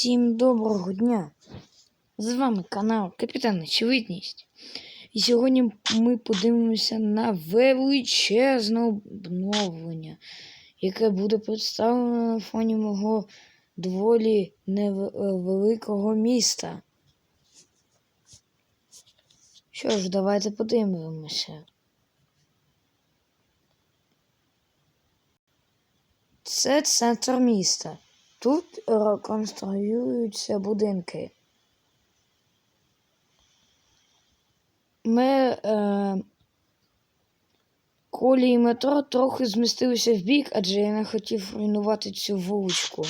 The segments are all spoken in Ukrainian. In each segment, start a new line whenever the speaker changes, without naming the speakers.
Всім доброго дня! З вами канал Капітан Очевидність. І сьогодні ми подивимося на величезне обновлення, яке буде представлено на фоні мого доволі невеликого міста. Що ж, давайте подивимося. Це центр міста. Тут реконструюються будинки. Ми е, колії метро трохи змістилися в бік, адже я не хотів руйнувати цю вуличку.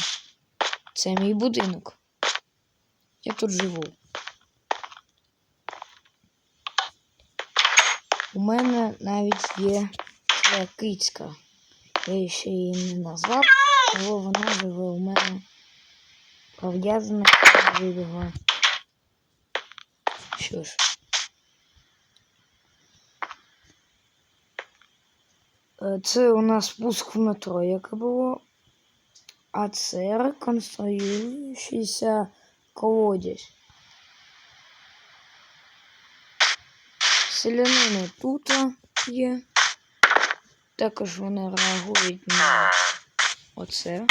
Це мій будинок. Я тут живу. У мене навіть є кицька. Я ще її не назвав, але вона живе у мене пов'язана відео. Що ж. Е, Це у нас спуск в метро, яке було. А це реконструюючийся колодязь. Селянини тут є. Також вони реагують на оце.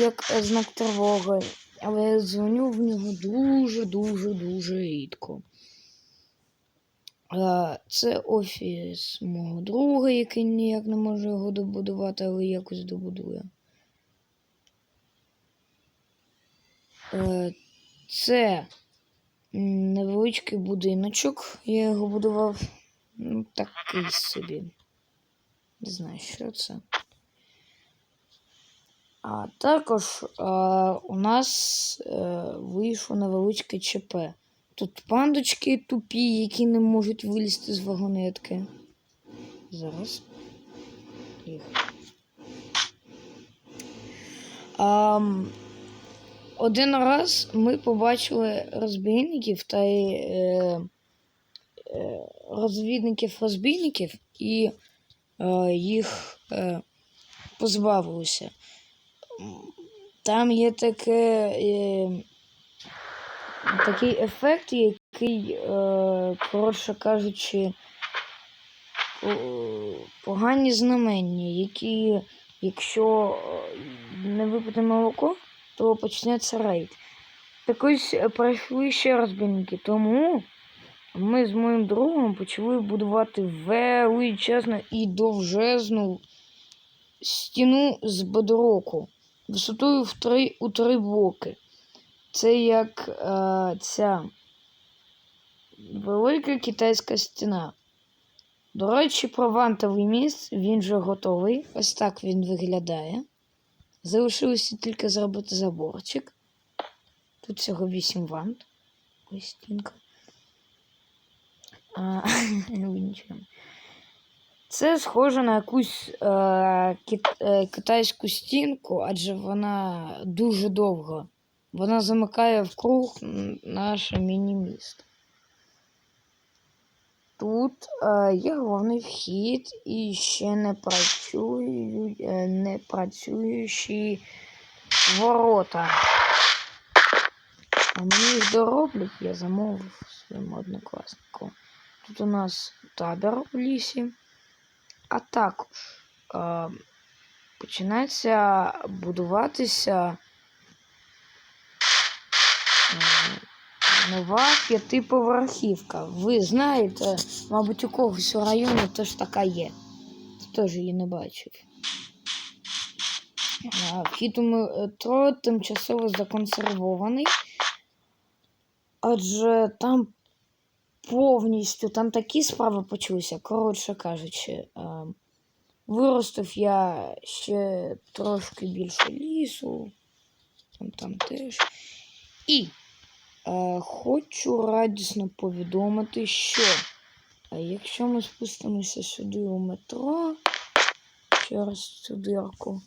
Як знак тривоги. Але я дзвоню в нього дуже-дуже-дуже рідко. Е, Це офіс мого друга, який ніяк не може його добудувати, але якось добудує. Е, Це невеличкий будиночок. Я його будував ну, такий собі. Не знаю, що це. А також е, у нас е, вийшло невеличке ЧП. Тут пандочки тупі, які не можуть вилізти з вагонетки. Зараз. Їх. Ам, один раз ми побачили розбійників та е, е, розвідників-розбійників і е, їх е, позбавилися. М, Там є таке. Е, такий ефект, який, е, коротше кажучи, погані знамення, які, якщо е, не випити молоко, то почнеться рейд. Так ось е, пройшли ще розбійники, тому ми з моїм другом почали будувати величезну і довжезну стіну з бедроку висотою в три, у три блоки. Це як е, ця велика китайська стіна. До речі, про вантовий міст він вже готовий. Ось так він виглядає. Залишилося тільки зробити заборчик. Тут всього 8 вант. Ось стінка. Ви. Це схоже на якусь е, кит, е, китайську стінку, адже вона дуже довга. Вона замикає в круг наше міні-місто. Тут е, є головний вхід і ще не працюють, е, не працюючі ворота. А мені їх дороблять, я замовив своєму однокласнику. Тут у нас табір у лісі, а також е, починається будуватися е, нова п'ятиповерхівка. Ви знаєте, мабуть, у когось у районі теж така є. Теж її не бачив. Вхід у метро тимчасово законсервований, адже там повністю там такі справи почалися, коротше кажучи. Виростив я ще трошки більше лісу, там, там теж. І е, хочу радісно повідомити, що якщо ми спустимося сюди у метро, через цю дирку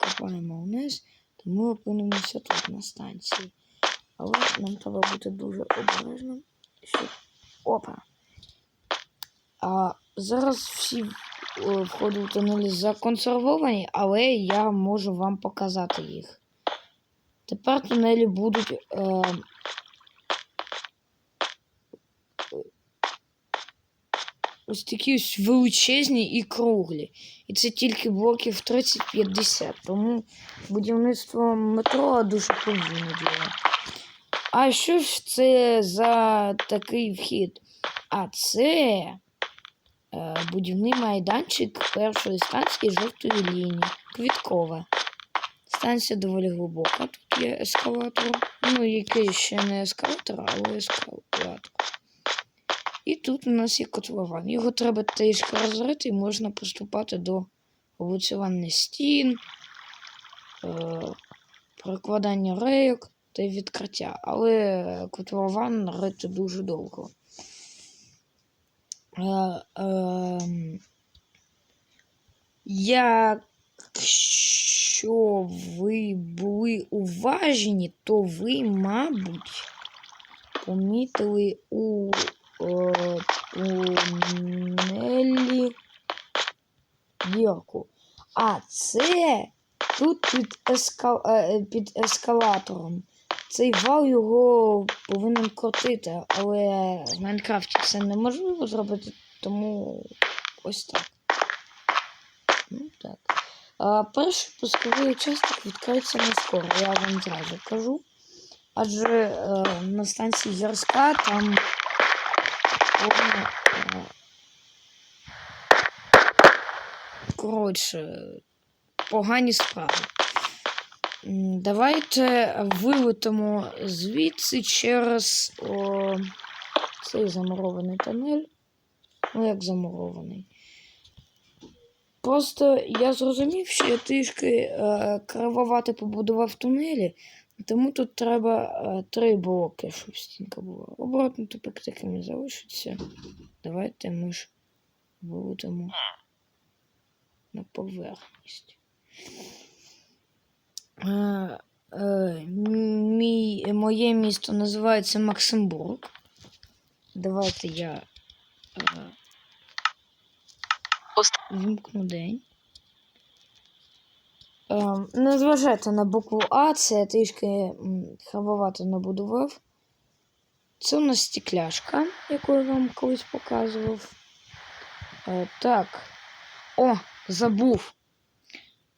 копаємо вниз, то ми опинимося тут на станції. Але нам треба бути дуже обережним, щоб. Опа! А зараз всі е, входи в тунелі законсервовані, але я можу вам показати їх. Тепер тунелі будуть. Е, ось такі ось величезні і круглі. І це тільки блоків 30-50. Тому будівництво метро дуже повинно діло. А що ж це за такий вхід? А це е, будівний майданчик першої станції жовтої лінії. Квіткова. Станція доволі глибока. Тут є ескалатор. Ну, який ще не ескалатор, але ескалатор. І тут у нас є котлован. Його треба трішки розрити і можна приступати до облицювання стін, е, прокладання рейок та й відкриття. Але котлован рити дуже довго. Е, ем, Якщо ви були уважні, то ви, мабуть, помітили у е, тунелі дірку. А це тут під, ескал... е, під ескалатором. Цей вал його повинен крутити, але в Майнкрафті це неможливо зробити, тому ось так. Ну так. А, перший пусковий участок відкриється не скоро, я вам зразу кажу. Адже е, на станції Гірська там повно, е, коротше, погані справи. Давайте вилетимо звідси через о, цей замурований тунель. Ну, як замурований. Просто я зрозумів, що я трішки е, кривовато побудував тунелі, тому тут треба е, три блоки, щоб стінка була. Оборотно тупик такими залишиться. Давайте ми ж вилетимо на поверхність. Е, мій, моє місто називається Максимбург. Давайте я е, вімкну день. Е, не зважайте на букву А, це трішки хабовато набудував. Це у нас стекляшка, яку я вам колись показував. Так. О, забув.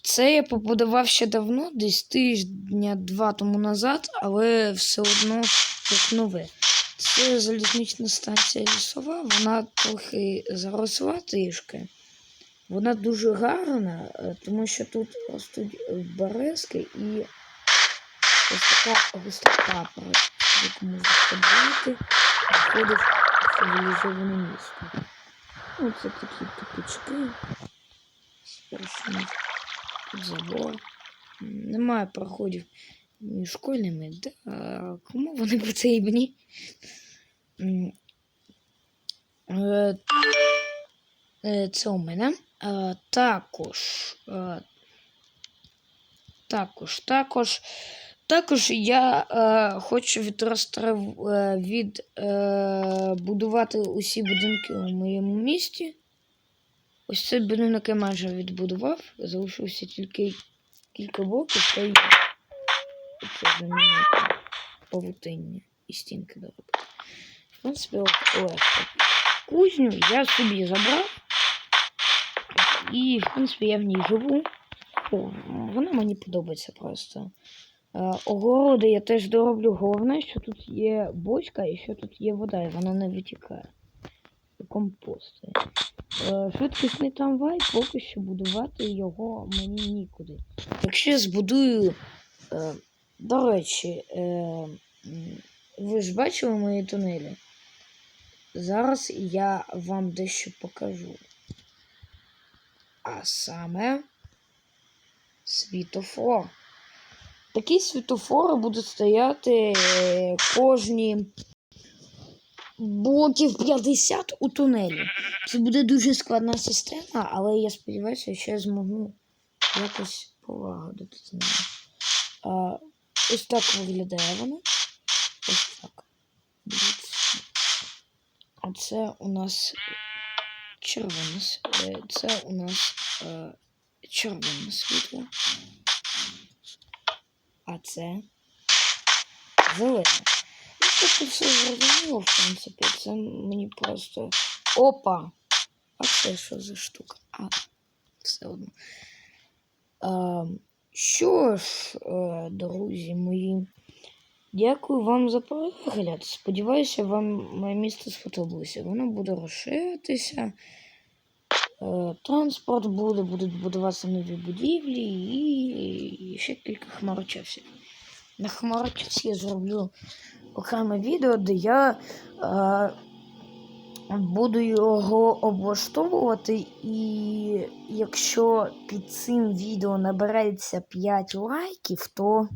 Це я побудував ще давно, десь тижня-два тому назад, але все одно як нове. Це залізнична станція лісова, вона трохи заросла трішки. Вона дуже гарна, е, тому що тут ростуть березки і ось така густота, про яку можна виходить в цивілізоване місто. Ну, це такі тупички. Спершу тут забор. Немає проходів між школьними. Да, кому вони потрібні? Е, е, Це у мене. Е, Також. Також, також. Також я е, хочу відрострав, е, від, е, будувати усі будинки у моєму місті. Ось цей будинок я майже відбудував. Залишилося тільки кілька блоків та й це замінити павутиння і стінки доробити. В принципі, легко. Кузню я собі забрав. І, в принципі, я в ній живу. О, вона мені подобається просто. Е, огороди я теж дороблю. Головне, що тут є бочка і що тут є вода, і вона не витікає. Е, швидкісний трамвай, поки що будувати його мені нікуди. Якщо я збудую. Е, до речі, е, ви ж бачили мої тунелі? Зараз я вам дещо покажу. А саме світофор. Такі світофори будуть стояти е, кожні блоків 50 у тунелі. Це буде дуже складна система, але я сподіваюся, що я зможу якось полагодити з нею. Ось так виглядає вона. Ось так. А це у нас червоне. с- е, Це у нас е, червоне світло. А це зелена. Тобто все зрозуміло, в принципі. Це мені просто. Опа! А це що за штука? А, все одно. А, що ж, е, друзі мої, дякую вам за перегляд. Сподіваюся, вам моє місто сподобалося. Воно буде розширитися. Е, Транспорт буде, будуть будуватися нові будівлі і ще кілька хмарочосів. На хмарочосі я зроблю окреме відео, де я е, буду його облаштовувати, і якщо під цим відео набереться 5 лайків, то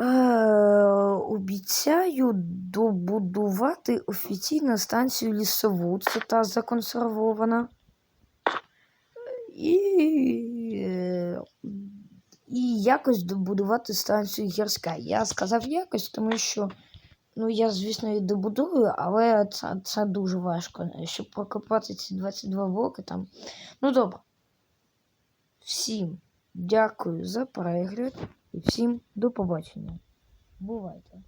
е, обіцяю добудувати офіційну станцію лісову. Це та законсервована. І, якось добудувати станцію гірська. Я сказав якось, тому що ну, я, звісно, її добудую, але це, це дуже важко, щоб прокопати ці 22 блоки там. Ну добре. Всім дякую за перегляд і всім до побачення. Бувайте!